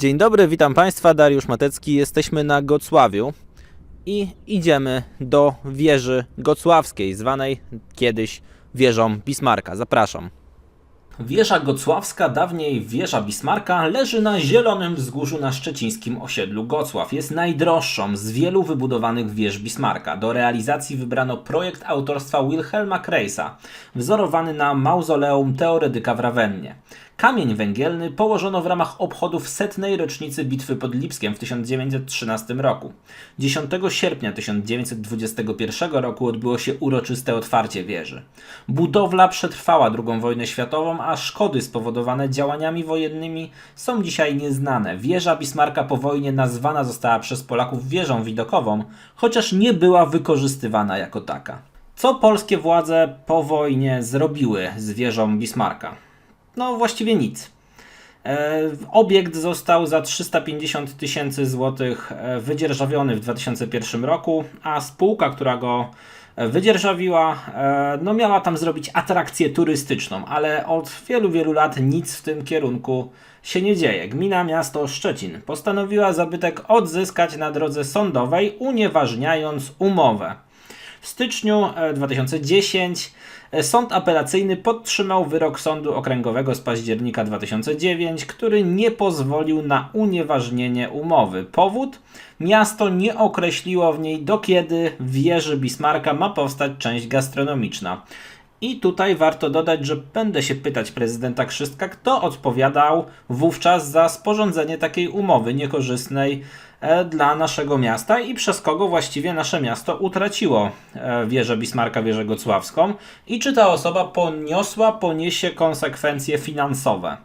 Dzień dobry, witam Państwa, Dariusz Matecki. Jesteśmy na Gocławiu i idziemy do wieży gocławskiej, zwanej kiedyś wieżą Bismarka. Zapraszam. Wieża Gocławska, dawniej wieża Bismarka, leży na zielonym wzgórzu na szczecińskim osiedlu Gocław. Jest najdroższą z wielu wybudowanych wież Bismarka. Do realizacji wybrano projekt autorstwa Wilhelma Kreisa, wzorowany na mauzoleum teoretyka w Rawennie. Kamień węgielny położono w ramach obchodów setnej rocznicy bitwy pod Lipskiem w 1913 roku. 10 sierpnia 1921 roku odbyło się uroczyste otwarcie wieży. Budowla przetrwała II wojnę światową, a szkody spowodowane działaniami wojennymi są dzisiaj nieznane. Wieża Bismarka po wojnie nazwana została przez Polaków wieżą widokową, chociaż nie była wykorzystywana jako taka. Co polskie władze po wojnie zrobiły z wieżą Bismarka? No właściwie nic. E, Obiekt został za 350 tysięcy złotych e, wydzierżawiony w 2001 roku, a spółka, która go e, wydzierżawiła, no miała tam zrobić atrakcję turystyczną, ale od wielu, wielu lat nic w tym kierunku się nie dzieje. Gmina Miasto Szczecin postanowiła zabytek odzyskać na drodze sądowej, unieważniając umowę. W styczniu e, 2010 e, sąd apelacyjny podtrzymał wyrok Sądu Okręgowego z października 2009, który nie pozwolił na unieważnienie umowy. Powód? Miasto nie określiło w niej do kiedy w wieży Bismarka ma powstać część gastronomiczna. I tutaj warto dodać, że będę się pytać prezydenta Krzystka, kto odpowiadał wówczas za sporządzenie takiej umowy niekorzystnej e, dla naszego miasta i przez kogo właściwie nasze miasto utraciło e, wieżę Bismarka, wieżę Gocławską i czy ta osoba poniosła, poniesie konsekwencje finansowe.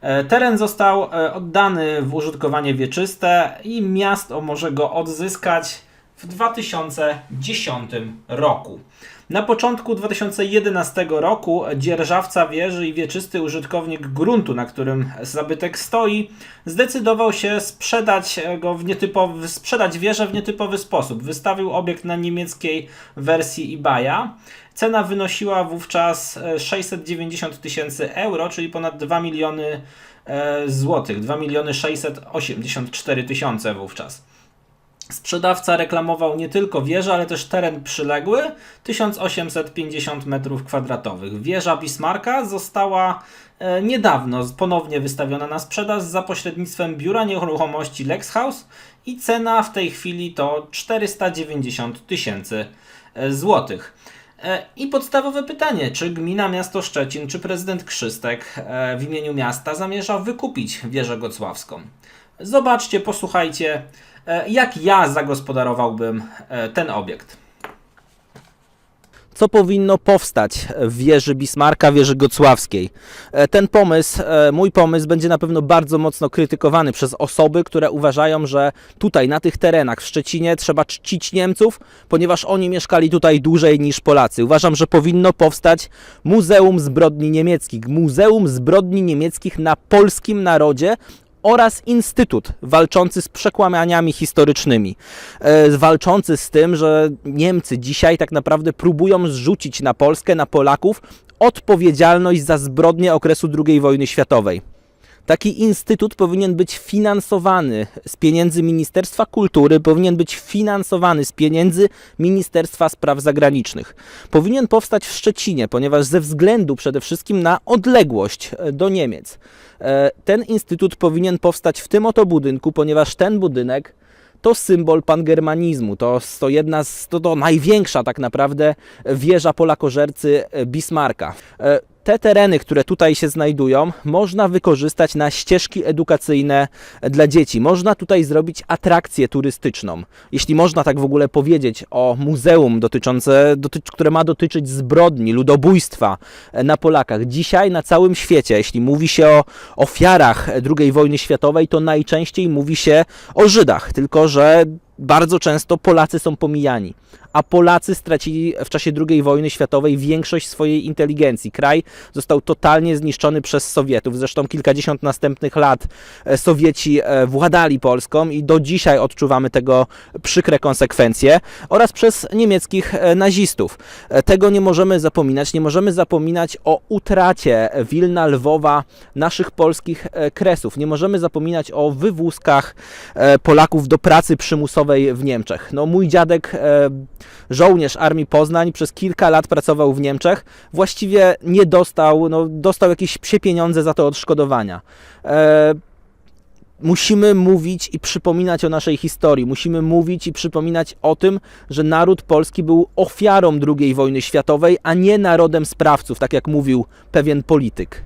E, Teren został oddany w użytkowanie wieczyste i miasto może go odzyskać w 2010 roku. Na początku 2011 roku dzierżawca wieży i wieczysty użytkownik gruntu, na którym zabytek stoi, zdecydował się sprzedać go w nietypowy, sprzedać wieżę w nietypowy sposób. Wystawił obiekt na niemieckiej wersji eBaya. Cena wynosiła wówczas e, 690 tysięcy euro, czyli ponad 2 miliony e, złotych, 2 miliony 684 tysiące wówczas. Sprzedawca reklamował nie tylko wieżę, ale też teren przyległy 1850 m2. Wieża Bismarka została e, niedawno ponownie wystawiona na sprzedaż za pośrednictwem biura nieruchomości Lexhouse i cena w tej chwili to 490 tysięcy e, złotych. E, I podstawowe pytanie, czy gmina miasto Szczecin, czy prezydent Krzystek w imieniu miasta zamierza wykupić wieżę gocławską? Zobaczcie, posłuchajcie, jak ja zagospodarowałbym e, ten obiekt. Co powinno powstać w wieży Bismarka, wieży Gocławskiej? E, Ten pomysł, e, mój pomysł, będzie na pewno bardzo mocno krytykowany przez osoby, które uważają, że tutaj, na tych terenach w Szczecinie, trzeba czcić Niemców, ponieważ oni mieszkali tutaj dłużej niż Polacy. Uważam, że powinno powstać Muzeum Zbrodni Niemieckich. Muzeum Zbrodni Niemieckich na polskim narodzie, oraz Instytut walczący z przekłamaniami historycznymi, e, walczący z tym, że Niemcy dzisiaj tak naprawdę próbują zrzucić na Polskę, na Polaków odpowiedzialność za zbrodnie okresu II wojny światowej. Taki instytut powinien być finansowany z pieniędzy Ministerstwa Kultury, powinien być finansowany z pieniędzy Ministerstwa Spraw Zagranicznych. Powinien powstać w Szczecinie, ponieważ ze względu przede wszystkim na odległość e, do Niemiec. e, Ten instytut powinien powstać w tym oto budynku, ponieważ ten budynek to symbol pangermanizmu. To, to jedna z, to, to największa tak naprawdę wieża polakożercy e, Bismarka. Te tereny, które tutaj się znajdują, można wykorzystać na ścieżki edukacyjne dla dzieci. Można tutaj zrobić atrakcję turystyczną. Jeśli można tak w ogóle powiedzieć o muzeum dotyczące, dotycz, które ma dotyczyć zbrodni, ludobójstwa e, na Polakach. Dzisiaj na całym świecie, jeśli mówi się o ofiarach II wojny światowej, to najczęściej mówi się o Żydach, tylko że bardzo często Polacy są pomijani. A Polacy stracili w czasie II wojny światowej większość swojej inteligencji. Kraj został totalnie zniszczony przez Sowietów. Zresztą kilkadziesiąt następnych lat e, Sowieci e, władali Polską i do dzisiaj odczuwamy tego przykre konsekwencje oraz przez niemieckich e, nazistów. Tego nie możemy zapominać. Nie możemy zapominać o utracie Wilna, Lwowa, naszych polskich kresów. Nie możemy zapominać o wywózkach Polaków do pracy przymusowej w Niemczech. No, mój dziadek, żołnierz Armii Poznań, przez kilka lat pracował w Niemczech. Właściwie nie dostał, no, dostał jakieś psie pieniądze za to odszkodowania. E, musimy mówić i przypominać o naszej historii. Musimy mówić i przypominać o tym, że naród polski był ofiarą II wojny światowej, a nie narodem sprawców, tak jak mówił pewien polityk.